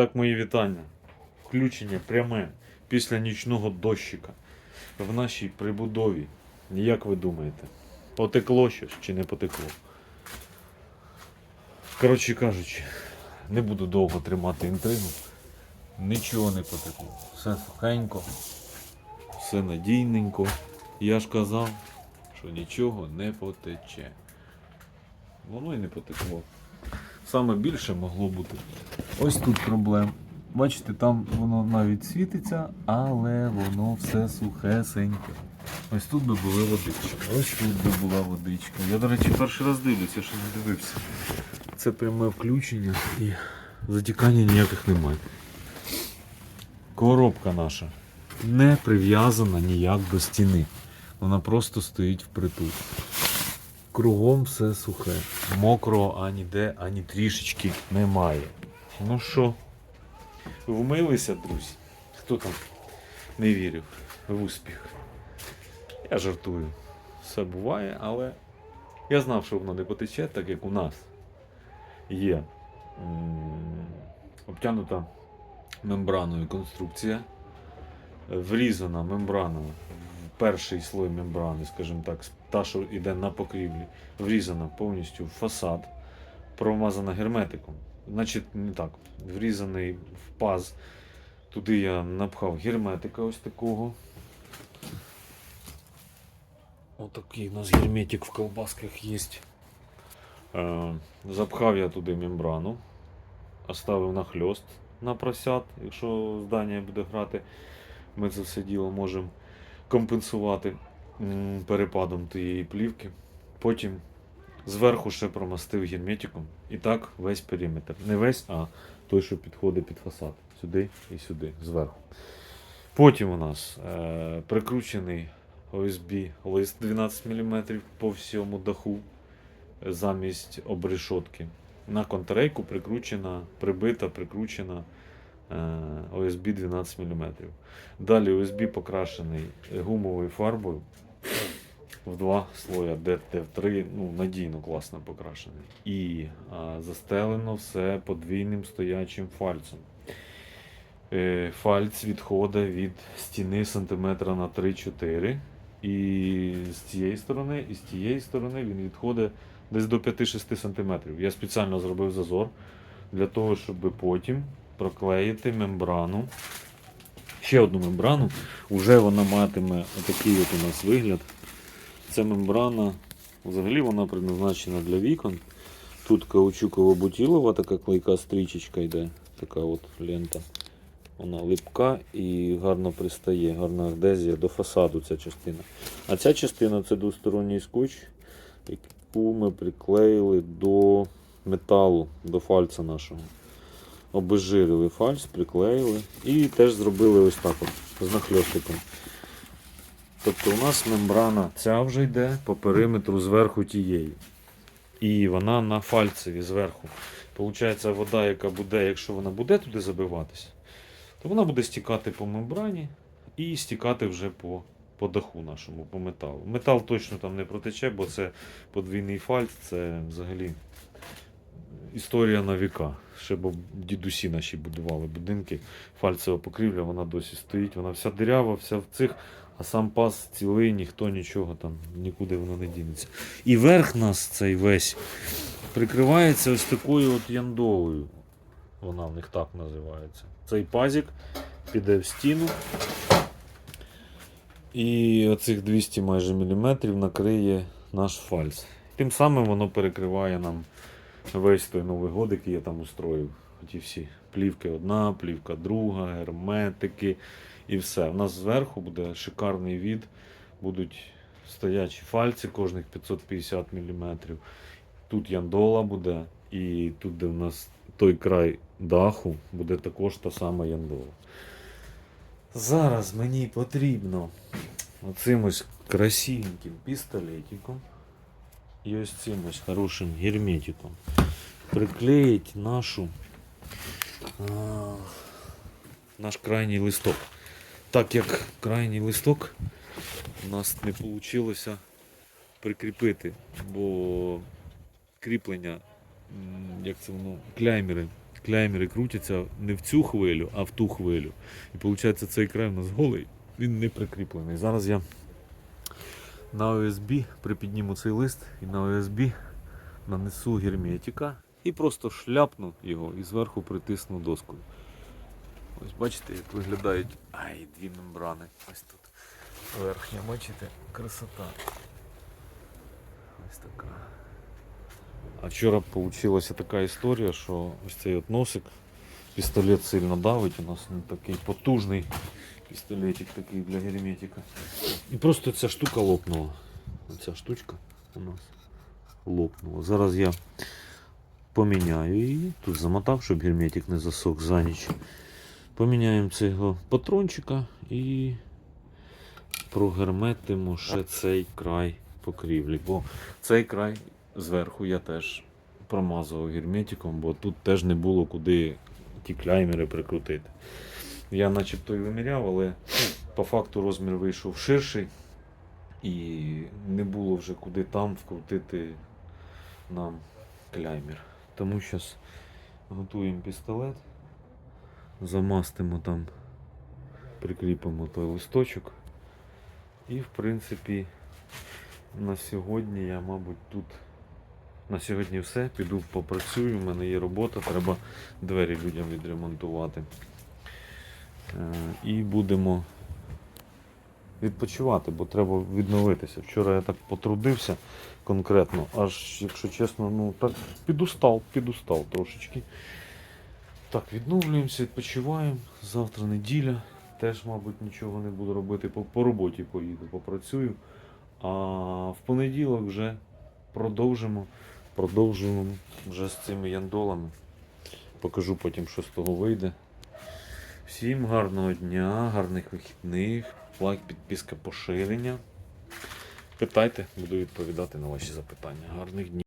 Так, мої вітання. Включення пряме після нічного дощика в нашій прибудові. Як ви думаєте, потекло щось чи не потекло? Коротше кажучи, не буду довго тримати інтригу. Нічого не потекло. Все сухенько, все надійненько. Я ж казав, що нічого не потече. Воно і не потекло. Саме більше могло бути. Ось тут проблем. Бачите, там воно навіть світиться, але воно все сухесеньке. Ось тут би була водичка. Ось тут би була водичка. Я, до речі, перший раз дивлюся, ще не дивився. Це пряме включення і затікання ніяких немає. Коробка наша не прив'язана ніяк до стіни. Вона просто стоїть впритул. Кругом все сухе. Мокрого ані де, ані трішечки немає. Ну що, вмилися, друзі? Хто там не вірив в успіх? Я жартую. Все буває, але я знав, що воно не потече, так як у нас є обтянута мембраною конструкція, врізана мембрана перший слой мембрани, скажімо так, та, що йде на покрівлі, врізана повністю в фасад, промазана герметиком. Значить, не так, врізаний в паз. Туди я напхав герметика ось такого. Отакий у нас герметик в колбасках є. Е, запхав я туди мембрану, оставив нахльост на просят, якщо здання буде грати, ми це все діло можемо компенсувати перепадом тієї плівки. Потім зверху ще промастив герметиком. І так весь периметр. Не весь, а той, що підходить під фасад. Сюди і сюди, зверху. Потім у нас е, прикручений OSB лист 12 мм по всьому даху е, замість обрешотки. На контрейку прикручена, прибита, прикручена е, OSB 12 мм. Далі OSB покрашений гумовою фарбою в два слоя, де в три, ну, надійно класно покрашений. І а, застелено все подвійним стоячим фальцем. Е, фальц відходить від стіни сантиметра на 3-4. І з цієї сторони, і з тієї сторони він відходить десь до 5-6 см. Я спеціально зробив зазор для того, щоб потім проклеїти мембрану. Ще одну мембрану. Уже вона матиме отакий от у нас вигляд. Ця мембрана, взагалі вона предназначена для вікон. Тут каучуково-бутілова така клейка стрічечка йде, така от лента. Вона липка і гарно пристає, гарна адезія до фасаду ця частина. А ця частина це двосторонній скотч, яку ми приклеїли до металу, до фальца нашого. Обезжирили фальц, приклеїли і теж зробили ось так от, з нахльостиком. Тобто у нас мембрана ця вже йде по периметру зверху тієї. І вона на фальцеві зверху. Получається, вода, яка буде, якщо вона буде туди забиватися, то вона буде стікати по мембрані і стікати вже по, по даху нашому, по металу. Метал точно там не протече, бо це подвійний фальц, це взагалі історія на віка. Ще бо дідусі наші будували будинки. Фальцева покрівля, вона досі стоїть, вона вся дирява, вся в цих, а сам пас цілий, ніхто нічого там, нікуди воно не дінеться. І верх нас цей весь прикривається ось такою от яндовою. Вона в них так називається. Цей пазик піде в стіну. І оцих 200 майже міліметрів накриє наш фальц. Тим самим воно перекриває нам весь той Новий год, який я там устроїв. Ті всі плівки одна, плівка друга, герметики і все. У нас зверху буде шикарний від, будуть стоячі фальці кожних 550 мм. Тут яндола буде, і тут, де в нас той край даху, буде також та сама яндола. Зараз мені потрібно оцим ось красивеньким пістолетиком і ось цим ось хорошим герметиком приклеїть нашу наш крайній листок. Так як крайній листок у нас не вийшло прикріпити, бо кріплення, як це воно, кляймери клеймери крутяться не в цю хвилю, а в ту хвилю. І виходить, цей край у нас голий, він не прикріплений. Зараз я на OSB припідніму цей лист і на OSB нанесу герметика і просто шляпну його і зверху притисну доскою. Ось бачите, як виглядають ай, дві мембрани. Ось тут верхня, бачите, красота. Ось така. А вчора вийшла така історія, що ось цей от носик, пістолет сильно давить, у нас він такий потужний пістолетик такий для герметика. І просто ця штука лопнула. Оця штучка у нас лопнула. Зараз я поміняю її. Тут замотав, щоб герметик не засох за ніч. Поміняємо цього патрончика і прогерметимо ще цей край покрівлі. Бо цей край зверху я теж промазував герметиком, бо тут теж не було куди ті кляймери прикрутити. Я начебто і виміряв, але по факту розмір вийшов ширший і не було вже куди там вкрутити нам кляймер. Тому зараз готуємо пістолет, замастимо там, прикріпимо той листочок. І в принципі на сьогодні я, мабуть, тут на сьогодні все. Піду попрацюю, в мене є робота, треба двері людям відремонтувати. Е, І будемо відпочивати, бо треба відновитися. Вчора я так потрудився конкретно, аж, якщо чесно, ну так підустав, підустав трошечки. Так, відновлюємося, відпочиваємо. Завтра неділя. Теж, мабуть, нічого не буду робити. По, по роботі поїду, попрацюю. А в понеділок вже продовжимо. Продовжуємо вже з цими яндолами. Покажу потім, що з того вийде. Всім гарного дня, гарних вихідних, лайк, підписка, поширення. Питайте, буду відповідати на ваші запитання. Гарних днів.